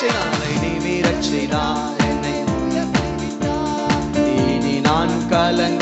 நிமிரச் நீ தலை நிமிரச் என்னை இனி நான் கலங்க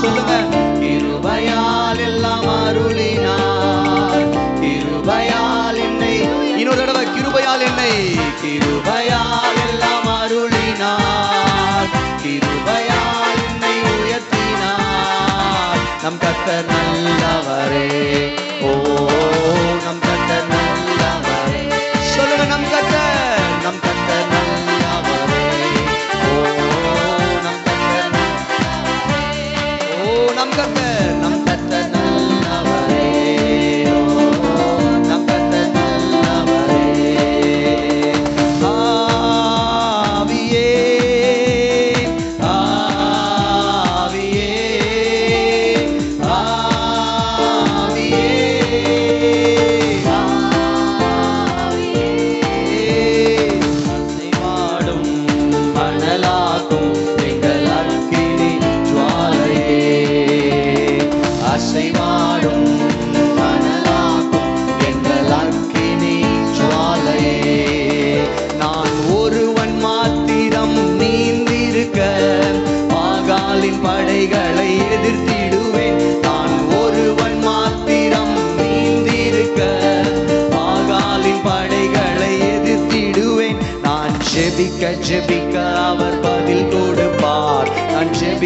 சொல்லுங்க. கிருபையால் எல்லாம் அருளினார். கிருபையால் என்னை இன்னொரு தடவை கிருபையால் என்னை. கிருபையால் எல்லாம் அருளினார். கிருபையால் என்னை உயர்த்தினார். நம் கர்த்தர் நல்லவரே.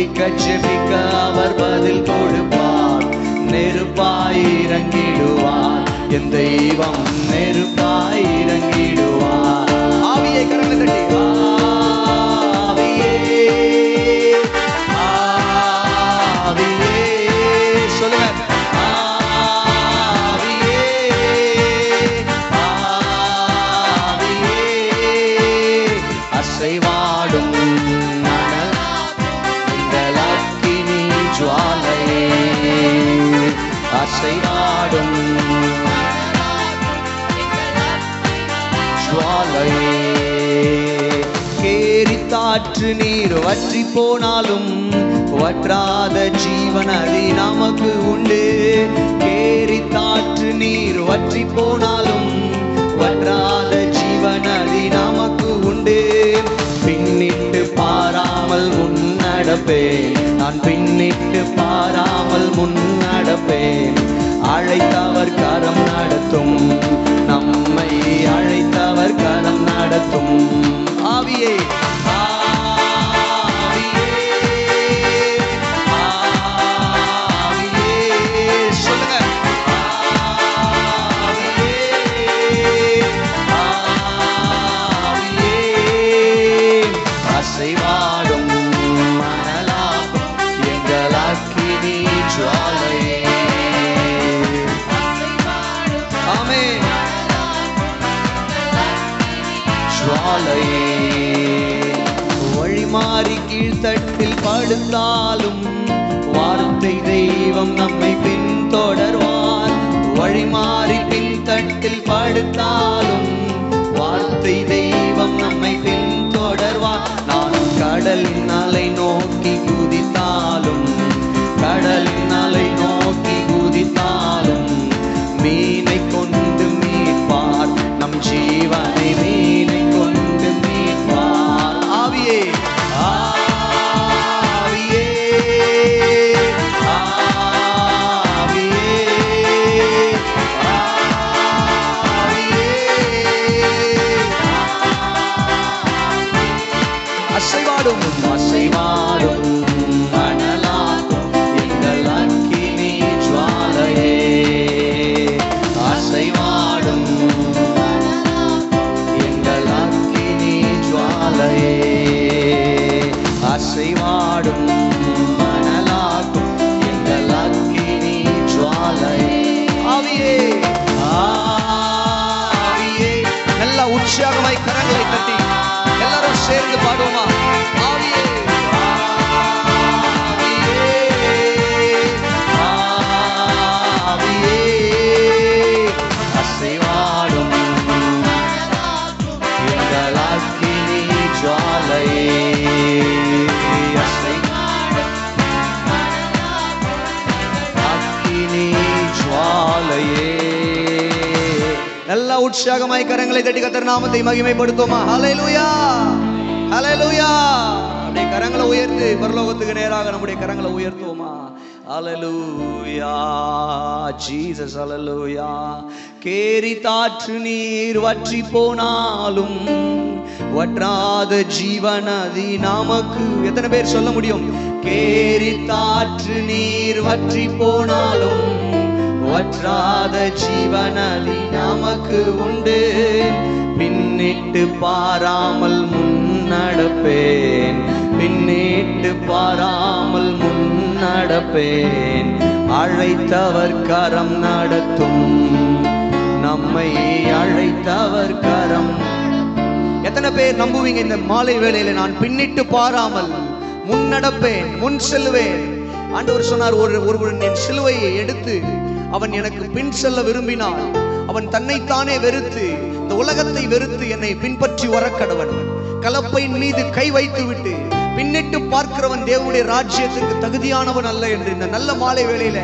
ஜெபிக்க ஜெபிக்க அவர் பதில் கொடுப்பார். நெருப்பாய் இறங்கிடுவார். என் தெய்வம் நெருப்பாய் இறங்கிடுவார். ஆவியை கரங்களை தட்டி நீர் வற்றி போனாலும் வற்றாத ஜீவன் அது நமக்கு உண்டு. கேரி தாற்று நீர் வற்றி போனாலும் வற்றாத ஜீவன் அது நமக்கு உண்டு. பின்னிட்டு பாராமல் முன்னடப்பேன். நான் பின்னிட்டு பாராமல் முன்னடப்பேன். அழைத்தவர் கரம் நடத்தும். நம்மை அழைத்தவர் கரம் நடத்தும். ஆவியே எழுந்தாலும் வார்த்தை தெய்வம் நம்மை பின்தொடர்வார். வழி மாறி பின்தட்டில் படுத்தாலும் வார்த்தை தெய்வம் நம்மை பின்தொடர்வார். நான் கடலின் அலை நோக்கி உற்சாகமாய் கரங்களை தட்டி கத்தர் நாமத்தை மகிமைப்படுத்துவோமா? ஹalleluya ஹalleluya அப்படியே கரங்களை உயர்த்து பரலோகத்துக்கு நேராக நம்முடைய கரங்களை உயர்த்துவோமா? அலலூயா ஜீசஸ் அலலூயா கேரி தாற்று நீர் வற்றி போனாலும் வற்றாத ஜீவனதி நமக்கு. எத்தனை பேர் சொல்ல முடியும்? கேரி தாற்று நீர் வற்றி போனாலும் வற்றாத ஜீவனதி நமக்கு உண்டு. பின்னிட்டு பாராமல் முன்னடப்பேன் பின்னிட்டு பாராமல் முன்னடப்பேன் அழைத்தவர் கரம் நடத்தும். நம்மை அழைத்தவர் கரம். எத்தனை பேர் நம்புவீங்க இந்த மாலை வேளையில? நான் பின்னிட்டு பாராமல் முன்னடப்பேன் முன் செல்வேன். ஆண்டவர் சொன்னார் ஒரு ஒருவன் என் சிலுவையை எடுத்து அவன் எனக்கு பின் செல்ல விரும்பினான். அவன் தன்னைத்தானே வெறுத்து இந்த உலகத்தை வெறுத்து என்னை பின்பற்றி வரக்கடவன். கலப்பையின் மீது கை வைத்து விட்டு பின்னிட்டு பார்க்கிறவன் தேவனுடைய ராஜ்யத்துக்கு தகுதியானவன் அல்ல என்று இந்த நல்ல மாலை வேளையில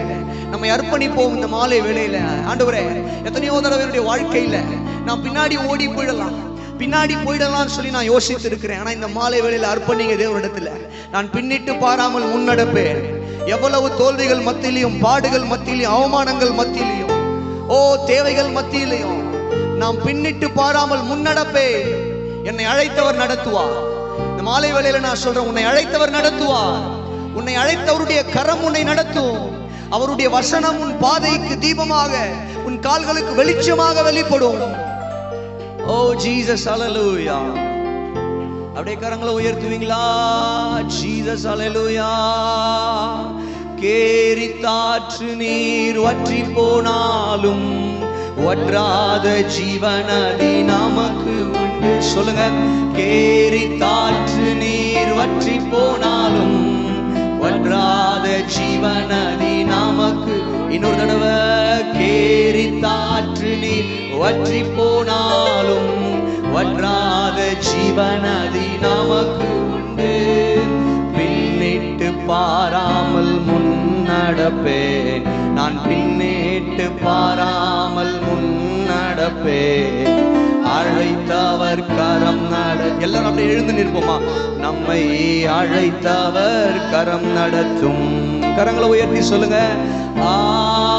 நம்மை அர்ப்பணிப்போம் இந்த மாலை வேளையில. ஆண்டவரே எத்தனையோ தடவை வாழ்க்கையில நான் பின்னாடி ஓடி போயிடலாம். பின்னாடி போயிடலாம்னு சொல்லி நான் யோசித்து இருக்கிறேன் ஆனா இந்த மாலை வேளையில அர்ப்பணிங்க தேவனிடத்துல. நான் பின்னிட்டு பாராமல் முன்னடப்பேன். எவ்வளவு தோல்விகள் மத்தியிலையும் பாடுகள் மத்தியிலையும் அவமானங்கள் மத்தியிலையும் ஓ தேவைகள் மத்தியிலையும் நாம் பின்னிட்டு பாராமல் முன்னடப்பே. என்னை அழைத்தவர் நடத்துவார். இந்த மாலை வேளையில நான் சொல்றேன் உன்னை அழைத்தவர் நடத்துவார். உன்னை அழைத்தவருடைய கரம் உன்னை நடத்தும். அவருடைய வசனம் உன் பாதைக்கு தீபமாக உன் கால்களுக்கு வெளிச்சமாக வெளிப்படும். ஓ ஜீசஸ் அலலூயா அப்படியே கரங்களை உயர்த்துவீங்களா? ஜீசஸ் அலலுயா கேரி தாற்று நீர் வற்றி போனாலும் வற்றாத ஜீவனதி நமக்கு உண்டு. சொல்லுங்க. கேரி தாற்று நீர் வற்றி போனாலும் வற்றாத ஜீவனதி நமக்கு. இன்னொரு தடவை. கேரி தாற்று நீர் வற்றி போன ஜீவனதி நமக்கு உண்டு. பின்னிட்டு பாராமல் முன்னடப்பேன் நான் பின்னிட்டு பாராமல் முன்னடப்பேன் அழைத்தவர் கரம் நட எல்லாரும் அப்படியே எழுந்து நிற்போமா? நம்மை அழைத்தவர் கரம் நடத்தும். கரங்களை உயர்த்தி சொல்லுங்க. ஆ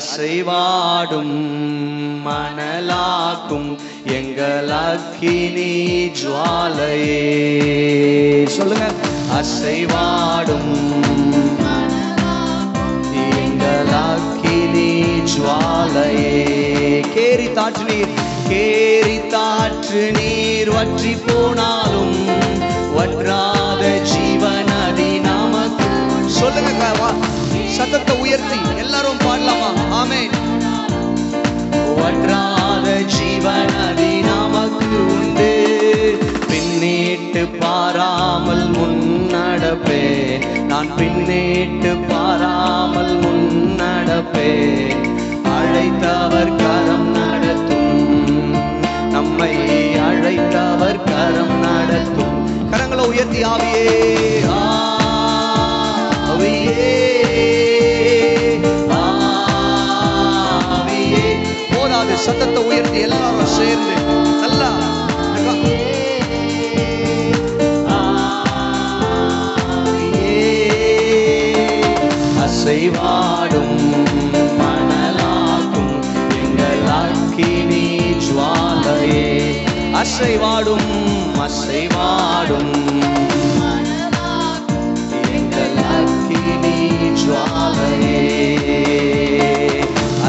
அசைவாடும் மணலாக்கும் எங்கள் அக்கினி ஜுவாலையே. சொல்லுங்க. அசைவாடும் எங்கள் அக்கினி ஜுவாலையே. கேரி தாற்று நீர் கேரி தாற்று நீர் வற்றி போனால் சத்தத்தை உயர்த்தி எல்லாரும் பாடலாமா? ஆமென். வற்றாத ஜீவனதி நமக்கு உண்டு. பின்னேட்டு பாராமல் முன்னடப்பே. நான் பின்னேட்டு பாராமல் முன்னடப்பே. அழைத்தவர் கரம் நடத்தும். நம்மை அழைத்தவர் கரம் நடத்தும். கரங்களை உயர்த்தி ஆவியே. ஆ சத்தத்தை உயர்த்தி எல்லாரும் சேர்ந்து நல்லா அசைவாடும் மணலாக்கும் எங்கள் அக்கினி ஜுவாலையே. அசைவாடும் அசைவாடும்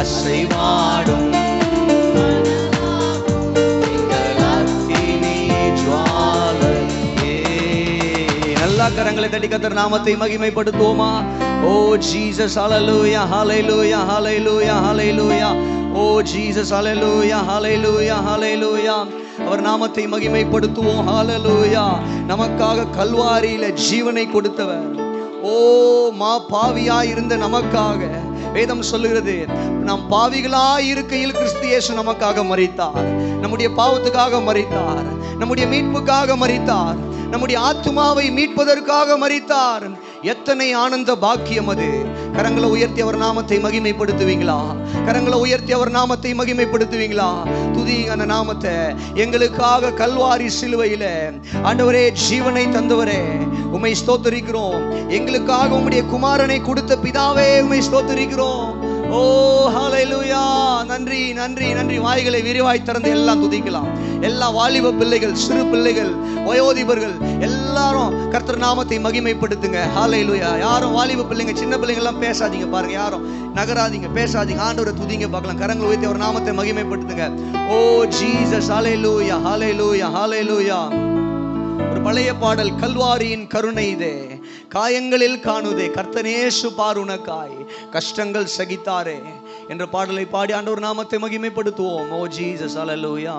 அசைவாடும் கரங்களை தட்டி கத்தர் நாமத்தை மகிமைப்படுத்துவோமா? ஓ ஜீசஸ் அலலூயா ஹலைலூயா ஹலைலூயா ஹலைலூயா ஓ ஜீசஸ் அலலூயா ஹலைலூயா ஹலைலூயா அவர் நாமத்தை மகிமைப்படுத்துவோம் ஹalleluya நமக்காக கல்வாரியில ஜீவனை கொடுத்தவர். ஓ மா பாவியா இருந்த நமக்காக வேதம் சொல்லுகிறது நாம் பாவிகளாய் இருக்கையில் கிறிஸ்து இயேசு நமக்காக மறித்தார் நம்முடைய பாவத்துக்காக மறித்தார் நம்முடைய மீட்புக்காக மறித்தார் நம்முடைய ஆத்துமாவை மீட்பதற்காக மறித்தார் எத்தனை ஆனந்த பாக்கியம் அது. கரங்களை உயர்த்தி அவர் நாமத்தை மகிமைப்படுத்துவீங்களா? கரங்களை உயர்த்தி அவர் நாமத்தை மகிமைப்படுத்துவீங்களா? துதி அந்த நாமத்தை எங்களுக்காக கல்வாரி சிலுவையில் ஆண்டவரே ஜீவனை தந்தவரே உமை ஸ்தோத்தரிக்கிறோம். எங்களுக்காக உம்முடைய குமாரனை கொடுத்த பிதாவே உமை ஸ்தோத்தரிக்கிறோம். ஓ ஹalleluya. நன்றி நன்றி நன்றி. வாய்களை விரிவாய் திறந்து எல்லாம் துதிக்கலாம். எல்லா வாலிப பிள்ளைகள் சிறு பிள்ளைகள் வயோதிபர்கள் எல்லாரும் கர்த்தர் நாமத்தை மகிமைப்படுத்துங்க. ஹalleluya. யாரும் வாலிப பிள்ளைங்க சின்ன பிள்ளைங்க எல்லாம் பேசாதீங்க பாருங்க. யாரும் நகராதீங்க பேசாதீங்க. ஆண்டவரை துதிங்க பார்க்கலாம். கரங்களை உயர்த்தி அவர் நாமத்தை மகிமைப்படுத்துங்க. ஓ ஜீசஸ் ஹalleluya ஹalleluya ஹalleluya ஒரு பழைய பாடல் கல்வாரியின் கருணை இதே. காயங்களில் காணுதே. கர்த்தனேசு பாருணக்காய் கஷ்டங்கள் சகித்தாரே என்ற பாடலை பாடி ஆண்டவர் நாமத்தை மகிமைப்படுத்துவோம். ஓ ஜீசஸ் அலலூயா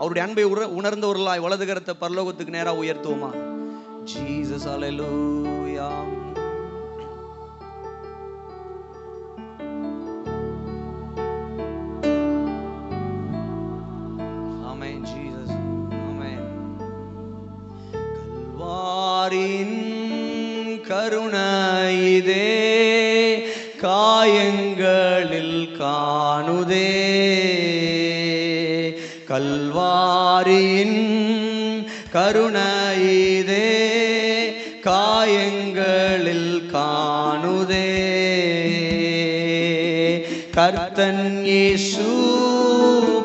அவருடைய அன்பை உற உணர்ந்தவர்களாய் வலது கரத்தை பரலோகத்துக்கு நேராக உயர்த்துவோமா? ஜீசஸ் அலலூயா கருணாயிதே காயங்களில் காணுதே. கல்வாரியின் கருணையிதே காயங்களில் காணுதே. கர்த்தன் இயேசு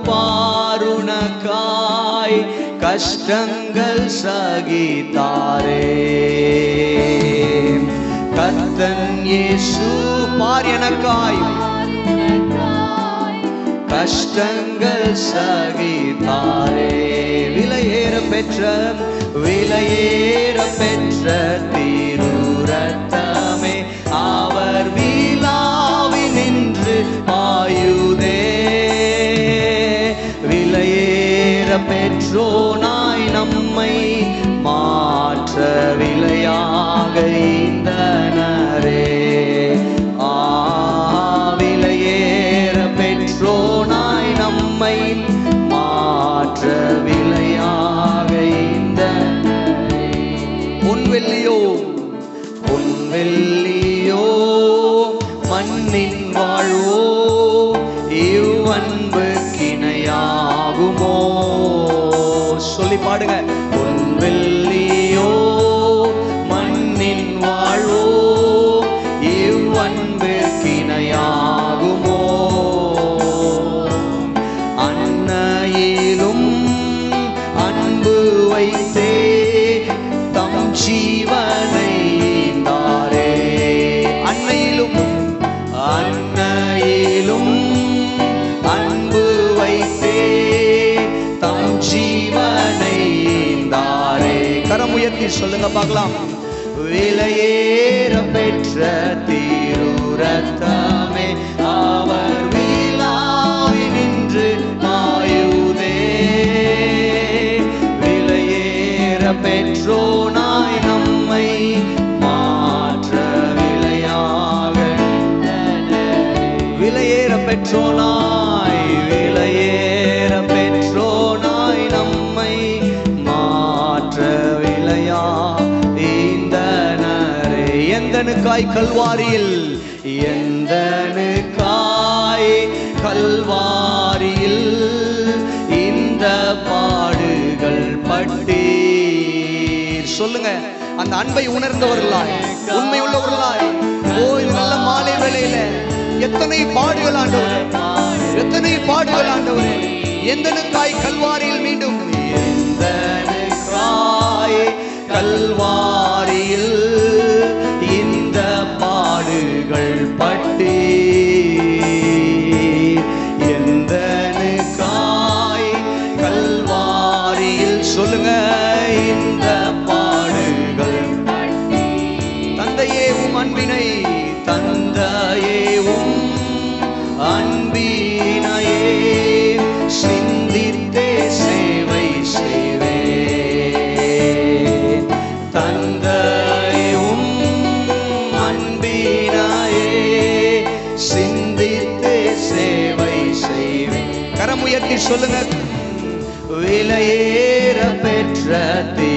பாருணக்காய் கஷ்டங்கள் சகித்தாரே. கத்தன் இயேசு பார் எனக்காய் கஷ்டங்கள் சகித்தாரே. விலையேற பெற்ற விலையேற பெற்ற திருரத்தமே. அவர் வீ பெற்றோனாய் நம்மை. சொல்லுங்க பார்க்கலாம். விலையேற பெற்ற தீருரத்தமே அவர் வீலாய் நின்று மாயுதே விலையேற பெற்றோனாய் நம்மை மாற்ற விலையாக விலையேற பெற்றோனாய் எந்தனுக்காய் கல்வாரியில்? எந்தனுக்காய் கல்வாரியில்? இந்த பாடுகள் பட்டீர். சொல்லுங்க அந்த அன்பை உணர்ந்தவர்களாய் உண்மை உள்ளவர்களாய் ஓ இது நல்ல மாலை வேளையில எத்தனை பாடுகள் ஆண்டவர் எத்தனை பாடுகள் ஆண்டவர் எந்தனுக்காய் கல்வாரியில் மீண்டும்? எந்தனுக்காய் கல்வாரியில் பாடுகள் பட்டே. எந்தனுக்காய் கல்வாரியில் சொல்லுங்க இந்த பாடுகள். தந்தையே உம் அன்பினை தந்தையே உம் அன் சொல்லுங்க. விலையேற பெற்ற தீ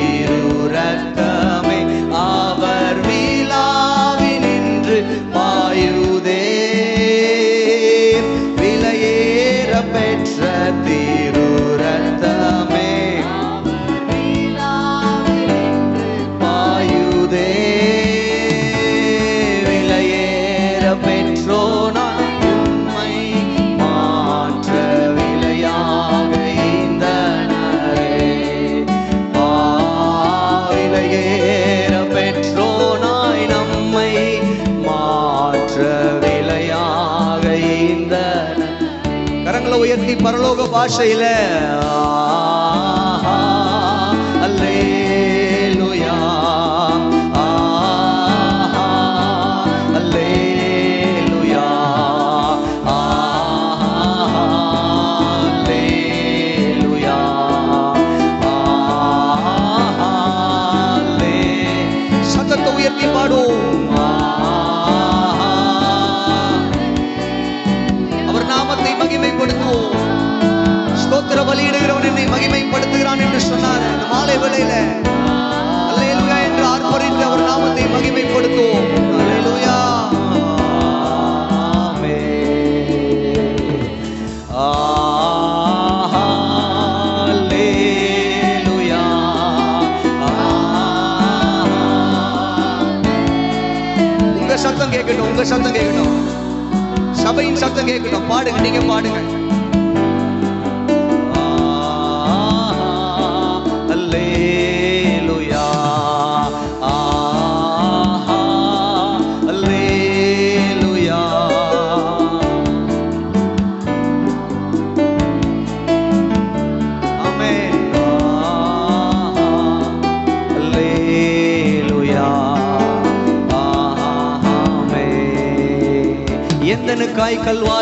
谁嘞？சத்தம் கேட்கட்டும் பாடுங்க நீங்க பாடுங்க. الوالد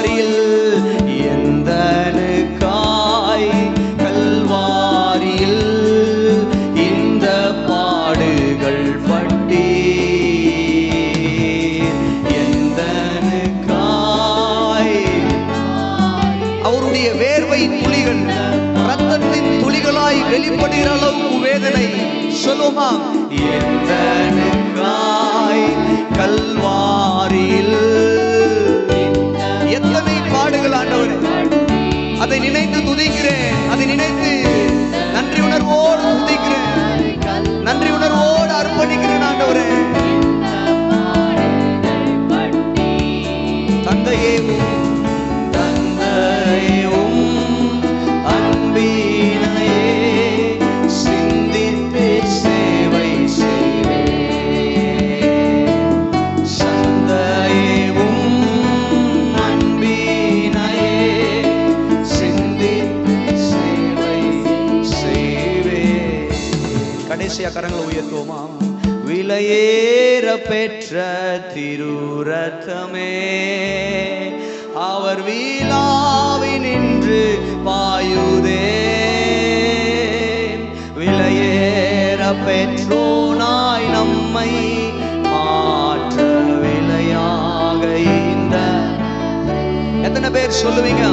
பெற்ற திருரத்தமே. அவர் வீலாவி நின்று பாயுதே விலையேற பெற்றோனாய் நம்மை மாற்ற விலையாக இந்த எத்தனை பேர் சொல்லுவீங்க?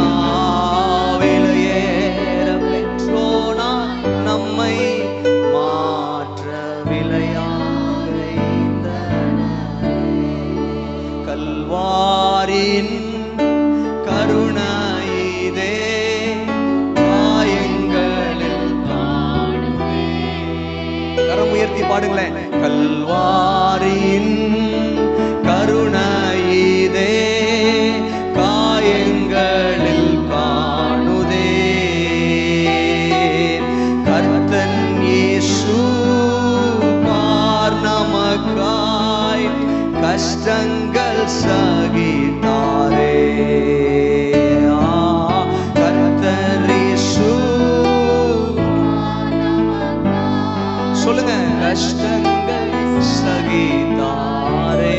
கஷ்டங்கள் சகித்தாரே ஆ, சொல்லுங்க கஷ்டங்கள் சகித்தாரே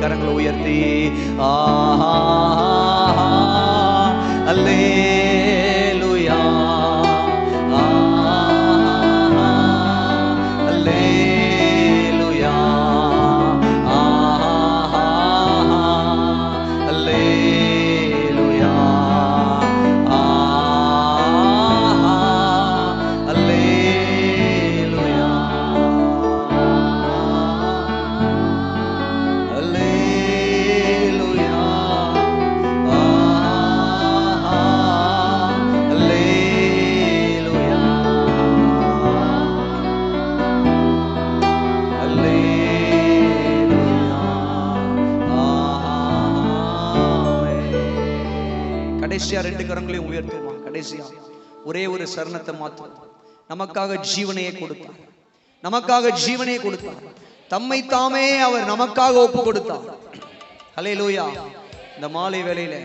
கரங்களை உயர்த்தி ஆஹா ஒரே சரணத்தை மாத்தும் நமக்காக ஜீவனையே கொடுத்தார் நமக்காக ஜீவனையே கொடுத்தார் தம்மை தாமே அவர் நமக்காக ஒப்பு கொடுத்தார் ஹலே லோயா இந்த மாலை வேலையில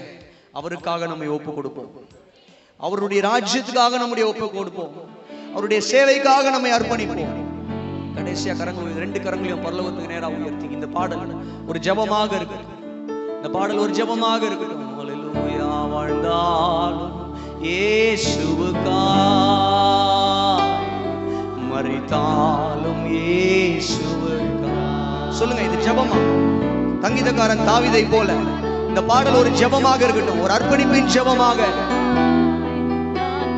அவருக்காக நம்மை ஒப்பு கொடுப்போம் அவருடைய ராஜ்யத்துக்காக நம்முடைய ஒப்பு கொடுப்போம் அவருடைய சேவைக்காக நம்மை அர்ப்பணிப்போம். கடைசியா கரங்கள் ரெண்டு கரங்களையும் பரலோகத்துக்கு நேராக உயர்த்தி. இந்த பாடல் ஒரு ஜபமாக இருக்கு இந்த பாடல் ஒரு ஜபமாக இருக்கட்டும். வாழ்ந்தாலும் இயேசுவுக்காய் மரித்தாலும் இயேசுவுக்காய் சொல்லுங்க இது ஜபமா? தங்கிதக்காரன் தாவிதை போல. இந்த பாடல் ஒரு ஜெபமாக இருக்கட்டும் ஒரு அர்ப்பணிப்பின் ஜெபமாக.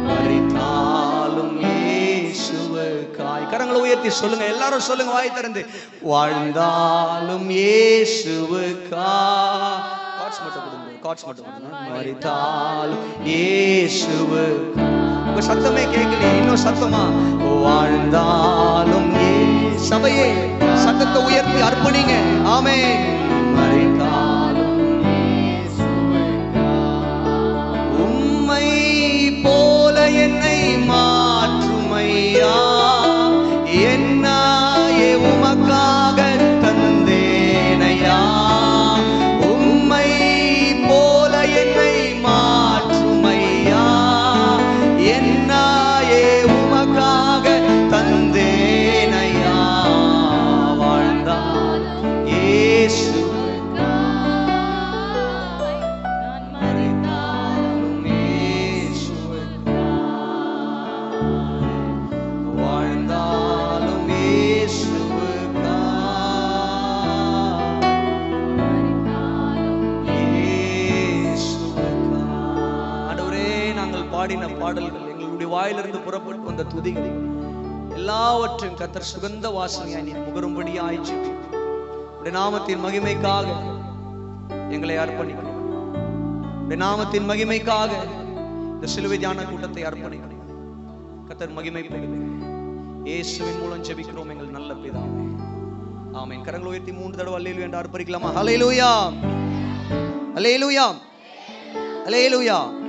மரித்தாலும் இயேசுவுக்காய் கரங்களை உயர்த்தி சொல்லுங்க எல்லாரும் சொல்லுங்க வாய் திறந்து. வாழ்ந்தாலும் இயேசுவுக்காய் காட்ஸ் மட்டும் கொடுங்க மட்டும் கொடுங்க. மரித்தாலும் உங்க சத்தமே கேட்கல இன்னும் சத்தமா? வாழ்ந்தாலும் ஏ சபையே சத்தத்தை உயர்த்தி அர்ப்பணிங்க. ஆமே பாடின பாடல்கள் எங்களுடைய வாயிலிருந்து புறப்பட்டு வந்த துதிகள் எல்லாவற்றையும் கத்தர் சுகந்த வாசனையாய் நீ முகரும்படியாய் ஜெபிக்கிறோம். உடைய நாமத்தின் மகிமைக்காக எங்களை அர்ப்பணிக்கணும் உடைய நாமத்தின் மகிமைக்காக இந்த சிலுவை தியான கூட்டத்தை அர்ப்பணிக்கணும் கத்தர் மகிமைப்படுங்க இயேசுவின் மூலம் ஜெபிக்கிறோம் எங்கள் நல்ல பிதாவே. ஆமென். கரங்களை உயர்த்தி மூன்று தடவை அல்லேலூயா என்று அர்ப்பணிக்கலாமா? ஹalleluya. ஹalleluya. ஹalleluya.